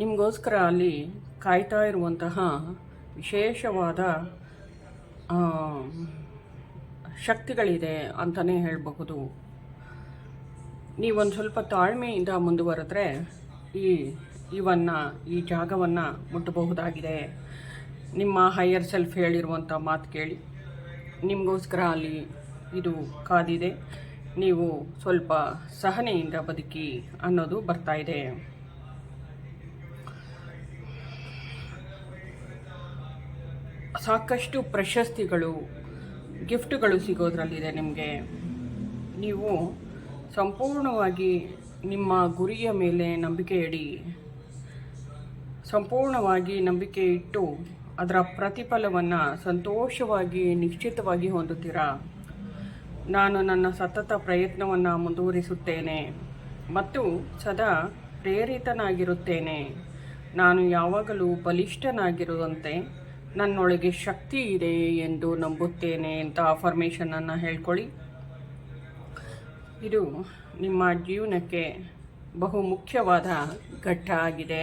ನಿಮಗೋಸ್ಕರ ಅಲ್ಲಿ ಕಾಯ್ತಾ ಇರುವಂತಹ ವಿಶೇಷವಾದ ಶಕ್ತಿಗಳಿದೆ ಅಂತಲೇ ಹೇಳಬಹುದು. ನೀವೊಂದು ಸ್ವಲ್ಪ ತಾಳ್ಮೆಯಿಂದ ಮುಂದುವರೆದ್ರೆ ಈ ಇವನ್ನು ಈ ಜಾಗವನ್ನು ಮುಟ್ಟಬಹುದಾಗಿದೆ. ನಿಮ್ಮ ಹೈಯರ್ ಸೆಲ್ಫ್ ಹೇಳಿರುವಂಥ ಮಾತು ಕೇಳಿ. ನಿಮಗೋಸ್ಕರ ಅಲ್ಲಿ ಇದು ಕಾದಿದೆ. ನೀವು ಸ್ವಲ್ಪ ಸಹನೆಯಿಂದ ಬದುಕಿ ಅನ್ನೋದು ಬರ್ತಾ ಇದೆ. ಸಾಕಷ್ಟು ಪ್ರಶಸ್ತಿಗಳು ಗಿಫ್ಟ್ಗಳು ಸಿಗೋದ್ರಲ್ಲಿದೆ ನಿಮಗೆ. ನೀವು ಸಂಪೂರ್ಣವಾಗಿ ನಿಮ್ಮ ಗುರಿಯ ಮೇಲೆ ನಂಬಿಕೆ ಇಡಿ. ಸಂಪೂರ್ಣವಾಗಿ ನಂಬಿಕೆ ಇಟ್ಟು ಅದರ ಪ್ರತಿಫಲವನ್ನು ಸಂತೋಷವಾಗಿ, ನಿಶ್ಚಿತವಾಗಿ ಹೊಂದುತ್ತೀರಾ? ನಾನು ನನ್ನ ಸತತ ಪ್ರಯತ್ನವನ್ನು ಮುಂದುವರಿಸುತ್ತೇನೆ ಮತ್ತು ಸದಾ ಪ್ರೇರಿತನಾಗಿರುತ್ತೇನೆ. ನಾನು ಯಾವಾಗಲೂ ಬಲಿಷ್ಠನಾಗಿರುವಂತೆ ನನ್ನೊಳಗೆ ಶಕ್ತಿ ಇದೆ ಎಂದು ನಂಬುತ್ತೇನೆ ಅಂತ ಅಫರ್ಮೇಷನನ್ನು ಹೇಳ್ಕೊಳ್ಳಿ. ಇದು ನಿಮ್ಮ ಜೀವನಕ್ಕೆ ಬಹು ಮುಖ್ಯವಾದ ಘಟ್ಟ ಆಗಿದೆ.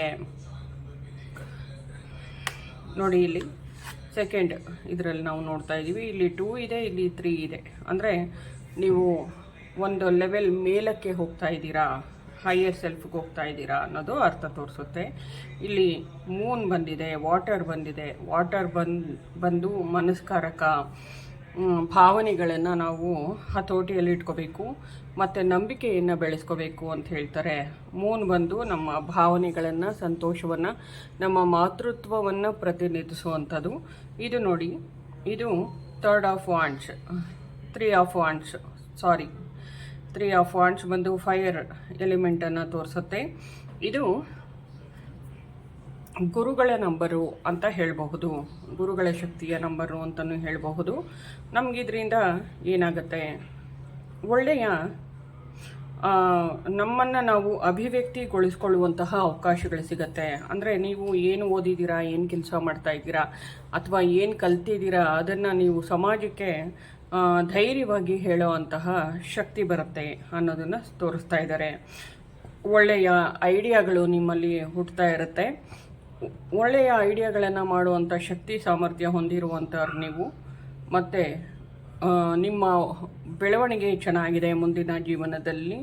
ನೋಡಿ ಇಲ್ಲಿ ಸೆಕೆಂಡ್ ಇದರಲ್ಲಿ ನಾವು ನೋಡ್ತಾ ಇದ್ದೀವಿ ಇಲ್ಲಿ ಟೂ ಇದೆ, ಇಲ್ಲಿ ತ್ರೀ ಇದೆ. ಅಂದರೆ ನೀವು ಒಂದು ಲೆವೆಲ್ ಮೇಲಕ್ಕೆ ಹೋಗ್ತಾ ಇದ್ದೀರಾ? ಹೈಯರ್ ಸೆಲ್ಫ್ಗೆ ಹೋಗ್ತಾ ಇದ್ದೀರಾ ಅನ್ನೋದು ಅರ್ಥ ತೋರಿಸುತ್ತೆ. ಇಲ್ಲಿ ಮೂನ್ ಬಂದಿದೆ ವಾಟರ್ ಬಂದಿದೆ. ವಾಟರ್ ಬಂದು ಬಂದು ಮನಸ್ಕಾರಕ ಭಾವನೆಗಳನ್ನು ನಾವು ಹತೋಟಿಯಲ್ಲಿ ಇಟ್ಕೋಬೇಕು, ಮತ್ತು ನಂಬಿಕೆಯನ್ನು ಬೆಳೆಸ್ಕೋಬೇಕು ಅಂತ ಹೇಳ್ತಾರೆ. ಮೂನ್ ಬಂದು ನಮ್ಮ ಭಾವನೆಗಳನ್ನು, ಸಂತೋಷವನ್ನು, ನಮ್ಮ ಮಾತೃತ್ವವನ್ನು ಪ್ರತಿನಿಧಿಸುವಂಥದ್ದು. ಇದು ನೋಡಿ, ಇದು third of wands three of wands sorry three of wands ಬಂದು ಫೈರ್ ಎಲಿಮೆಂಟನ್ನು ತೋರಿಸುತ್ತೆ. ಇದು ಗುರುಗಳ ನಂಬರು ಅಂತ ಹೇಳಬಹುದು. ಗುರುಗಳ ಶಕ್ತಿಯ ನಂಬರು ಅಂತಲೂ ಹೇಳಬಹುದು. ನಮಗಿದ್ರಿಂದ ಏನಾಗುತ್ತೆ? ಒಳ್ಳೆಯ ನಮ್ಮನ್ನು ನಾವು ಅಭಿವ್ಯಕ್ತಿಗೊಳಿಸ್ಕೊಳ್ಳುವಂತಹ ಅವಕಾಶಗಳು ಸಿಗತ್ತೆ. ಅಂದರೆ ನೀವು ಏನು ಓದಿದ್ದೀರಾ, ಏನು ಕೆಲಸ ಮಾಡ್ತಾ ಇದ್ದೀರಾ, ಅಥವಾ ಏನು ಕಲ್ತಿದ್ದೀರಾ, ಅದನ್ನು ನೀವು ಸಮಾಜಕ್ಕೆ ಧೈರ್ಯವಾಗಿ ಹೇಳುವಂತಹ ಶಕ್ತಿ ಬರುತ್ತೆ ಅನ್ನೋದನ್ನು ತೋರಿಸ್ತಾ ಇದ್ದಾರೆ. ಒಳ್ಳೆಯ ಐಡಿಯಾಗಳು ನಿಮ್ಮಲ್ಲಿ ಹುಟ್ಟುತ್ತಾ ಇರುತ್ತೆ. ಒಳ್ಳೆಯ ಐಡಿಯಾಗಳನ್ನು ಮಾಡುವಂಥ ಶಕ್ತಿ, ಸಾಮರ್ಥ್ಯ ಹೊಂದಿರುವಂಥವ್ರು ನೀವು. ಮತ್ತು ನಿಮ್ಮ ಬೆಳವಣಿಗೆ ಚೆನ್ನಾಗಿದೆ ಮುಂದಿನ ಜೀವನದಲ್ಲಿ.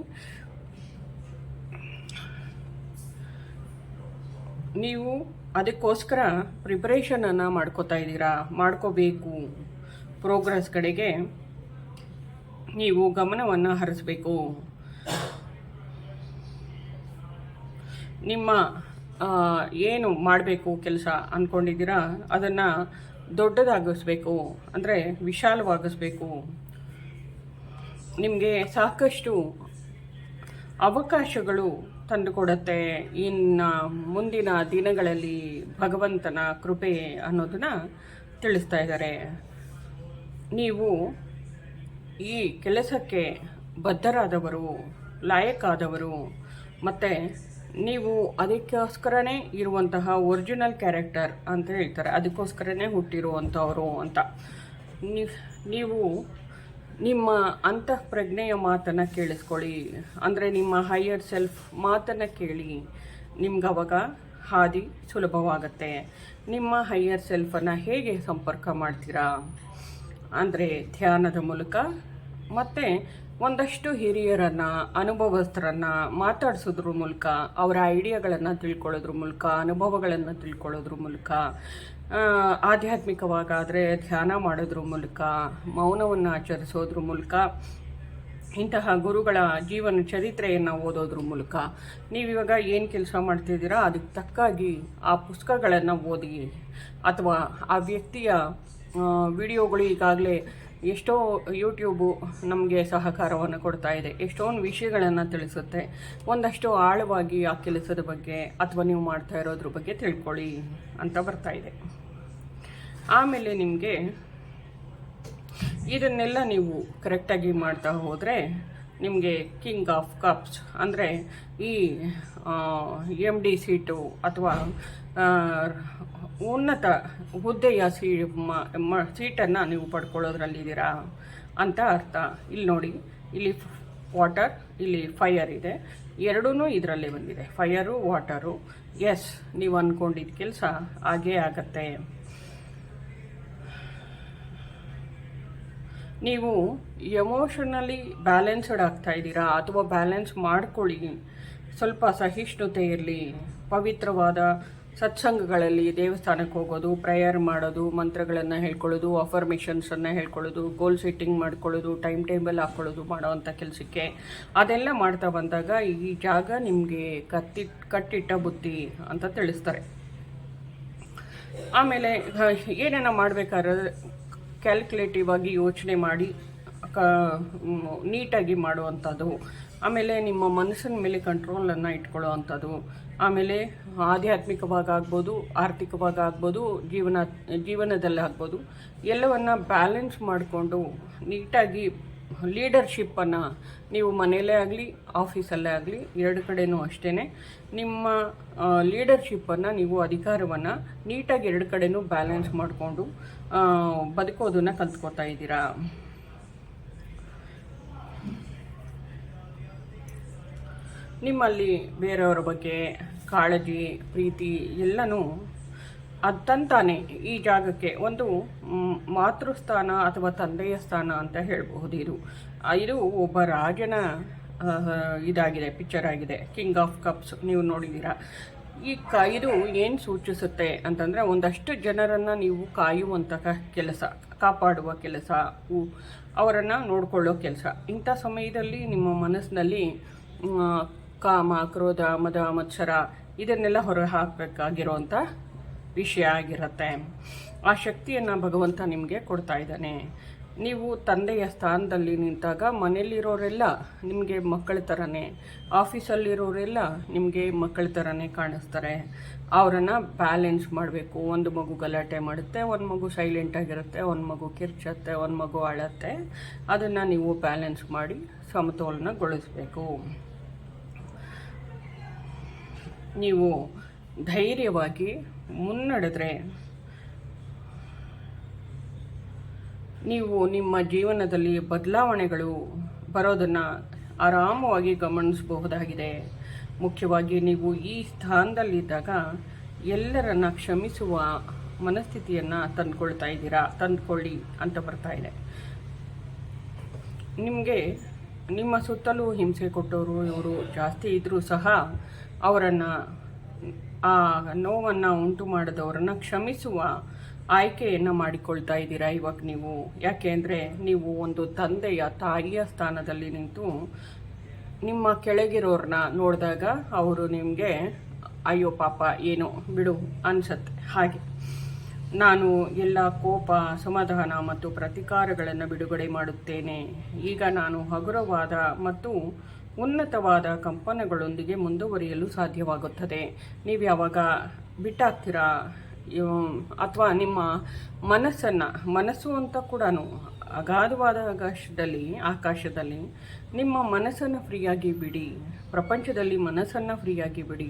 ನೀವು ಅದಕ್ಕೋಸ್ಕರ ಪ್ರಿಪ್ರೇಷನನ್ನು ಮಾಡ್ಕೋತಾ ಇದ್ದೀರಾ? ಮಾಡ್ಕೋಬೇಕು. ಪ್ರೋಗ್ರೆಸ್ ಕಡೆಗೆ ನೀವು ಗಮನವನ್ನು ಹರಿಸಬೇಕು. ನಿಮ್ಮ ಏನು ಮಾಡಬೇಕು ಕೆಲಸ ಅಂದ್ಕೊಂಡಿದ್ದೀರಾ ಅದನ್ನು ದೊಡ್ಡದಾಗಿಸ್ಬೇಕು, ಅಂದರೆ ವಿಶಾಲವಾಗಿಸ್ಬೇಕು. ನಿಮಗೆ ಸಾಕಷ್ಟು ಅವಕಾಶಗಳು ತಂದುಕೊಡುತ್ತೆ ಇನ್ನು ಮುಂದಿನ ದಿನಗಳಲ್ಲಿ ಭಗವಂತನ ಕೃಪೆ ಅನ್ನೋದನ್ನು ತಿಳಿಸ್ತಾ ಇದ್ದಾರೆ. ನೀವು ಈ ಕೆಲಸಕ್ಕೆ ಬದ್ಧರಾದವರು ಲಾಯಕ್ಕಾದವರು ಮತ್ತು ನೀವು ಅದಕ್ಕೋಸ್ಕರನೇ ಇರುವಂತಹ ಒರಿಜಿನಲ್ ಕ್ಯಾರೆಕ್ಟರ್ ಅಂತ ಹೇಳ್ತಾರೆ. ಅದಕ್ಕೋಸ್ಕರನೇ ಹುಟ್ಟಿರುವಂಥವರು ಅಂತ. ನೀವ್- ನಿಮ್ಮ ಅಂತಃಪ್ರಜ್ಞೆಯ ಮಾತನ್ನು ಕೇಳಿಸ್ಕೊಳ್ಳಿ. ಅಂದರೆ ನಿಮ್ಮ ಹೈಯರ್ ಸೆಲ್ಫ್ ಮಾತನ್ನು ಕೇಳಿ ನಿಮ್ಗೆ ಅವಾಗ ಹಾದಿ ಸುಲಭವಾಗತ್ತೆ. ನಿಮ್ಮ ಹೈಯರ್ ಸೆಲ್ಫನ್ನು ಹೇಗೆ ಸಂಪರ್ಕ ಮಾಡ್ತೀರಾ? ಅಂದರೆ ಧ್ಯಾನದ ಮೂಲಕ ಮತ್ತು ಒಂದಷ್ಟು ಹಿರಿಯರನ್ನು, ಅನುಭವಸ್ಥರನ್ನು ಮಾತಾಡಿಸೋದ್ರ ಮೂಲಕ, ಅವರ ಐಡಿಯಾಗಳನ್ನು ತಿಳ್ಕೊಳ್ಳೋದ್ರ ಮೂಲಕ, ಅನುಭವಗಳನ್ನು ತಿಳ್ಕೊಳ್ಳೋದ್ರ ಮೂಲಕ ಆಧ್ಯಾತ್ಮಿಕವಾಗಾದರೆ ಧ್ಯಾನ ಮಾಡೋದ್ರ ಮೂಲಕ, ಮೌನವನ್ನು ಆಚರಿಸೋದ್ರ ಮೂಲಕ, ಇಂತಹ ಗುರುಗಳ ಜೀವನ ಚರಿತ್ರೆಯನ್ನು ಓದೋದ್ರ ಮೂಲಕ, ನೀವಿವಾಗ ಏನು ಕೆಲಸ ಮಾಡ್ತಿದ್ದೀರಾ ಅದಕ್ಕೆ ತಕ್ಕಾಗಿ ಆ ಪುಸ್ತಕಗಳನ್ನು ಓದಿ, ಅಥವಾ ಆ ವ್ಯಕ್ತಿಯ ವಿಡಿಯೋಗಳು ಈಗಾಗಲೇ ಎಷ್ಟೋ ಯೂಟ್ಯೂಬು ನಮಗೆ ಸಹಕಾರವನ್ನು ಕೊಡ್ತಾ ಇದೆ. ಎಷ್ಟೊಂದು ವಿಷಯಗಳನ್ನು ತಿಳಿಸುತ್ತೆ. ಒಂದಷ್ಟು ಆಳವಾಗಿ ಆ ಕೆಲಸದ ಬಗ್ಗೆ ಅಥವಾ ನೀವು ಮಾಡ್ತಾ ಇರೋದ್ರ ಬಗ್ಗೆ ತಿಳ್ಕೊಳ್ಳಿ ಅಂತ ಬರ್ತಾ ಇದೆ. ಆಮೇಲೆ ನಿಮಗೆ ಇದನ್ನೆಲ್ಲ ನೀವು ಕರೆಕ್ಟಾಗಿ ಮಾಡ್ತಾ ಹೋದರೆ ನಿಮಗೆ ಕಿಂಗ್ ಆಫ್ ಕಪ್ಸ್ ಅಂದರೆ ಈ ಎಂ ಡಿ ಸೀಟು ಅಥವಾ ಉನ್ನತ ಹುದ್ದೆಯ ಸೀ ಮ ಸೀಟನ್ನು ನೀವು ಪಡ್ಕೊಳ್ಳೋದ್ರಲ್ಲಿದ್ದೀರಾ ಅಂತ ಅರ್ಥ. ಇಲ್ಲಿ ನೋಡಿ, ಇಲ್ಲಿ ವಾಟರ್, ಇಲ್ಲಿ ಫೈಯರ್ ಇದೆ. ಎರಡೂ ಇದರಲ್ಲಿ ಬಂದಿದೆ. ಫೈಯರು, ವಾಟರು. ಎಸ್, ನೀವು ಅಂದ್ಕೊಂಡಿದ್ದ ಕೆಲಸ ಹಾಗೇ ಆಗತ್ತೆ. ನೀವು ಎಮೋಷನಲಿ ಬ್ಯಾಲೆನ್ಸ್ಡ್ ಆಗ್ತಾ ಇದ್ದೀರಾ ಅಥವಾ ಬ್ಯಾಲೆನ್ಸ್ ಮಾಡ್ಕೊಳ್ಳಿ. ಸ್ವಲ್ಪ ಸಹಿಷ್ಣುತೆ ಇರಲಿ. ಪವಿತ್ರವಾದ ಸತ್ಸಂಗಗಳಲ್ಲಿ ದೇವಸ್ಥಾನಕ್ಕೆ ಹೋಗೋದು ಪ್ರೇಯರ್ ಮಾಡೋದು, ಮಂತ್ರಗಳನ್ನು ಹೇಳ್ಕೊಳ್ಳೋದು ಅಫರ್ಮೇಷನ್ಸನ್ನು ಹೇಳ್ಕೊಳ್ಳೋದು ಗೋಲ್ ಸೆಟ್ಟಿಂಗ್ ಮಾಡ್ಕೊಳ್ಳೋದು ಟೈಮ್ ಟೇಬಲ್ ಹಾಕ್ಕೊಳ್ಳೋದು ಮಾಡೋವಂಥ ಕೆಲಸಕ್ಕೆ ಅದೆಲ್ಲ ಮಾಡ್ತಾ ಬಂದಾಗ ಈ ಜಾಗ ನಿಮಗೆ ಕತ್ತಿ, ಕಟ್ಟಿಟ್ಟ ಬುದ್ಧಿ ಅಂತ ತಿಳಿಸ್ತಾರೆ. ಆಮೇಲೆ ಏನೇನ ಮಾಡಬೇಕಾದ್ರೆ ಕ್ಯಾಲ್ಕುಲೇಟಿವ್ ಆಗಿ ಯೋಚನೆ ಮಾಡಿ, ಕ ನೀಟಾಗಿ ಮಾಡುವಂಥದ್ದು. ಆಮೇಲೆ ನಿಮ್ಮ ಮನಸ್ಸಿನ ಮೇಲೆ ಕಂಟ್ರೋಲನ್ನು ಇಟ್ಕೊಳ್ಳೋ ಅಂಥದ್ದು. ಆಮೇಲೆ ಆಧ್ಯಾತ್ಮಿಕವಾಗಿ ಆಗ್ಬೋದು, ಆರ್ಥಿಕವಾಗಿ ಆಗ್ಬೋದು, ಜೀವನ, ಜೀವನದಲ್ಲಿ ಆಗ್ಬೋದು, ಎಲ್ಲವನ್ನು ಬ್ಯಾಲೆನ್ಸ್ ಮಾಡಿಕೊಂಡು ನೀಟಾಗಿ ಲೀಡರ್ಶಿಪ್ಪನ್ನು ನೀವು ಮನೆಯಲ್ಲೇ ಆಗಲಿ ಆಫೀಸಲ್ಲೇ ಆಗಲಿ, ಎರಡು ಕಡೆಯೂ ಅಷ್ಟೇ ನಿಮ್ಮ ಲೀಡರ್ಶಿಪ್ಪನ್ನು ನೀವು ಅಧಿಕಾರವನ್ನು ನೀಟಾಗಿ ಎರಡು ಕಡೆಯೂ ಬ್ಯಾಲೆನ್ಸ್ ಮಾಡಿಕೊಂಡು ಬದುಕೋದನ್ನು ಕಲ್ತ್ಕೋತಾ ಇದ್ದೀರಾ? ನಿಮ್ಮಲ್ಲಿ ಬೇರೆಯವರ ಬಗ್ಗೆ ಕಾಳಜಿ, ಪ್ರೀತಿ ಎಲ್ಲನೂ ಅದು ತಂತಾನೆ ಈ ಜಾಗಕ್ಕೆ ಒಂದು ಮಾತೃಸ್ಥಾನ ಅಥವಾ ತಂದೆಯ ಸ್ಥಾನ ಅಂತ ಹೇಳಬಹುದು ಇದು. ಇದು ಒಬ್ಬ ರಾಜನ ಇದಾಗಿದೆ ಪಿಕ್ಚರ್ ಆಗಿದೆ. ಕಿಂಗ್ ಆಫ್ ಕಪ್ಸ್ ನೀವು ನೋಡಿದ್ದೀರಾ. ಈ ಕಾಯಿದು ಏನು ಸೂಚಿಸುತ್ತೆ ಅಂತಂದರೆ ಒಂದಷ್ಟು ಜನರನ್ನು ನೀವು ಕಾಯುವಂತಹ ಕೆಲಸ, ಕಾಪಾಡುವ ಕೆಲಸ ಅವರನ್ನು ನೋಡಿಕೊಳ್ಳೋ ಕೆಲಸ. ಇಂಥ ಸಮಯದಲ್ಲಿ ನಿಮ್ಮ ಮನಸ್ಸಿನಲ್ಲಿ ಕಾಮ, ಕ್ರೋಧ, ಮದ, ಮತ್ಸರ ಇದನ್ನೆಲ್ಲ ಹೊರ ಹಾಕಬೇಕಾಗಿರೋಂಥ ವಿಷಯ ಆಗಿರುತ್ತೆ. ಆ ಶಕ್ತಿಯನ್ನು ಭಗವಂತ ನಿಮಗೆ ಕೊಡ್ತಾ ಇದ್ದಾನೆ. ನೀವು ತಂದೆಯ ಸ್ಥಾನದಲ್ಲಿ ನಿಂತಾಗ ಮನೆಯಲ್ಲಿರೋರೆಲ್ಲ ನಿಮಗೆ ಮಕ್ಕಳ ಥರನೇ ಆಫೀಸಲ್ಲಿರೋರೆಲ್ಲ ನಿಮಗೆ ಮಕ್ಕಳ ಥರನೇ ಕಾಣಿಸ್ತಾರೆ. ಅವರನ್ನು ಬ್ಯಾಲೆನ್ಸ್ ಮಾಡಬೇಕು. ಒಂದು ಮಗು ಗಲಾಟೆ ಮಾಡುತ್ತೆ, ಒಂದು ಮಗು ಸೈಲೆಂಟಾಗಿರುತ್ತೆ ಒಂದು ಮಗು ಕಿರ್ಚತ್ತೆ, ಒಂದು ಮಗು ಅಳತ್ತೆ. ಅದನ್ನು ನೀವು ಬ್ಯಾಲೆನ್ಸ್ ಮಾಡಿ ಸಮತೋಲನಗೊಳಿಸಬೇಕು. ನೀವು ಧೈರ್ಯವಾಗಿ ಮುನ್ನಡೆದ್ರೆ ನೀವು ನಿಮ್ಮ ಜೀವನದಲ್ಲಿ ಬದಲಾವಣೆಗಳು ಬರೋದನ್ನು ಆರಾಮವಾಗಿ ಗಮನಿಸಬಹುದಾಗಿದೆ. ಮುಖ್ಯವಾಗಿ ನೀವು ಈ ಸ್ಥಾನದಲ್ಲಿದ್ದಾಗ ಎಲ್ಲರನ್ನ ಕ್ಷಮಿಸುವ ಮನಸ್ಥಿತಿಯನ್ನು ತಂದುಕೊಳ್ತಾ ಇದ್ದೀರಾ? ತಂದುಕೊಳ್ಳಿ ಅಂತ ಬರ್ತಾ ಇದೆ. ನಿಮಗೆ ನಿಮ್ಮ ಸುತ್ತಲೂ ಹಿಂಸೆ ಕೊಟ್ಟವರು ಇವರು ಜಾಸ್ತಿ ಇದ್ದರೂ ಸಹ ಅವರನ್ನು, ಆ ನೋವನ್ನು ಉಂಟು ಮಾಡಿದವರನ್ನು ಕ್ಷಮಿಸುವ ಆಯ್ಕೆಯನ್ನು ಮಾಡಿಕೊಳ್ತಾ ಇದ್ದೀರಾ ಇವಾಗ ನೀವು? ಯಾಕೆ ಅಂದರೆ ನೀವು ಒಂದು ತಂದೆಯ ತಾಯಿಯ ಸ್ಥಾನದಲ್ಲಿ ನಿಂತು ನಿಮ್ಮ ಕೆಳಗಿರೋರನ್ನ ನೋಡಿದಾಗ ಅವರು ನಿಮಗೆ, ಅಯ್ಯೋ ಪಾಪ, ಏನೋ ಬಿಡು, ಅನ್ಸತ್ತೆ. ಹಾಗೆ. ನಾನು ಎಲ್ಲ ಕೋಪ ಸಮಾಧಾನ ಮತ್ತು ಪ್ರತಿಕಾರಗಳನ್ನು ಬಿಡುಗಡೆ ಮಾಡುತ್ತೇನೆ. ಈಗ ನಾನು ಹಗುರವಾದ ಮತ್ತು ಉನ್ನತವಾದ ಕಂಪನಗಳೊಂದಿಗೆ ಮುಂದುವರಿಯಲು ಸಾಧ್ಯವಾಗುತ್ತದೆ. ನೀವು ಯಾವಾಗ ಬಿಟ್ಟಾಗ್ತೀರಾ? ಅಥವಾ ನಿಮ್ಮ ಮನಸ್ಸನ್ನು, ಮನಸ್ಸು ಅಂತ ಕೂಡ ಅಗಾಧವಾದ ಆಕಾಶದಲ್ಲಿ ಆಕಾಶದಲ್ಲಿ ನಿಮ್ಮ ಮನಸ್ಸನ್ನು ಫ್ರೀಯಾಗಿ ಬಿಡಿ. ಪ್ರಪಂಚದಲ್ಲಿ ಮನಸ್ಸನ್ನು ಫ್ರೀಯಾಗಿ ಬಿಡಿ.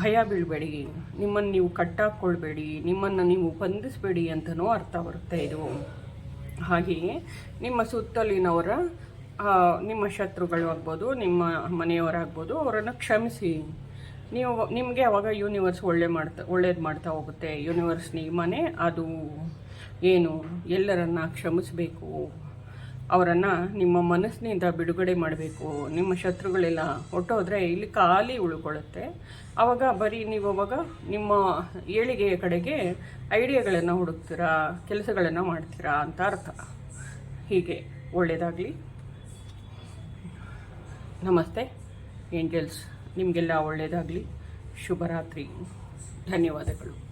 ಭಯ ಬೀಳಬೇಡಿ. ನಿಮ್ಮನ್ನು ನೀವು ಕಟ್ಟಾಕ್ಕೊಳ್ಬೇಡಿ. ನಿಮ್ಮನ್ನು ನೀವು ಬಂಧಿಸಬೇಡಿ ಅಂತಲೂ ಅರ್ಥ ಬರುತ್ತೆ ಇದು. ಹಾಗೆಯೇ ನಿಮ್ಮ ಸುತ್ತಲಿನವರ ನಿಮ್ಮ ಶತ್ರುಗಳು ಆಗ್ಬೋದು, ನಿಮ್ಮ ಮನೆಯವರಾಗ್ಬೋದು, ಅವರನ್ನು ಕ್ಷಮಿಸಿ. ನೀವು ನಿಮಗೆ ಅವಾಗ ಯೂನಿವರ್ಸ್ ಒಳ್ಳೆ ಮಾಡ್ತಾ, ಒಳ್ಳೇದು ಮಾಡ್ತಾ ಹೋಗುತ್ತೆ. ಯೂನಿವರ್ಸ್ ನಿಮ್ಮನೆ, ಅದು ಏನು ಎಲ್ಲರನ್ನ ಕ್ಷಮಿಸಬೇಕು? ಅವರನ್ನು ನಿಮ್ಮ ಮನಸ್ಸಿನಿಂದ ಬಿಡುಗಡೆ ಮಾಡಬೇಕು. ನಿಮ್ಮ ಶತ್ರುಗಳೆಲ್ಲ ಹೊಟ್ಟೋದ್ರೆ ಇಲ್ಲಿ ಖಾಲಿ ಉಳ್ಕೊಳ್ಳುತ್ತೆ. ಆವಾಗ ಬರೀ ನೀವು ಅವಾಗ ನಿಮ್ಮ ಏಳಿಗೆಯ ಕಡೆಗೆ ಐಡಿಯಾಗಳನ್ನು ಹುಡುಕ್ತೀರಾ, ಕೆಲಸಗಳನ್ನು ಮಾಡ್ತೀರಾ ಅಂತ ಅರ್ಥ. ಹೀಗೆ ಒಳ್ಳೆಯದಾಗಲಿ ನಮಸ್ತೆ ಏಂಜಲ್ಸ್. ನಿಮಗೆಲ್ಲ ಒಳ್ಳೆಯದಾಗಲಿ ಶುಭರಾತ್ರಿ. ಧನ್ಯವಾದಗಳು.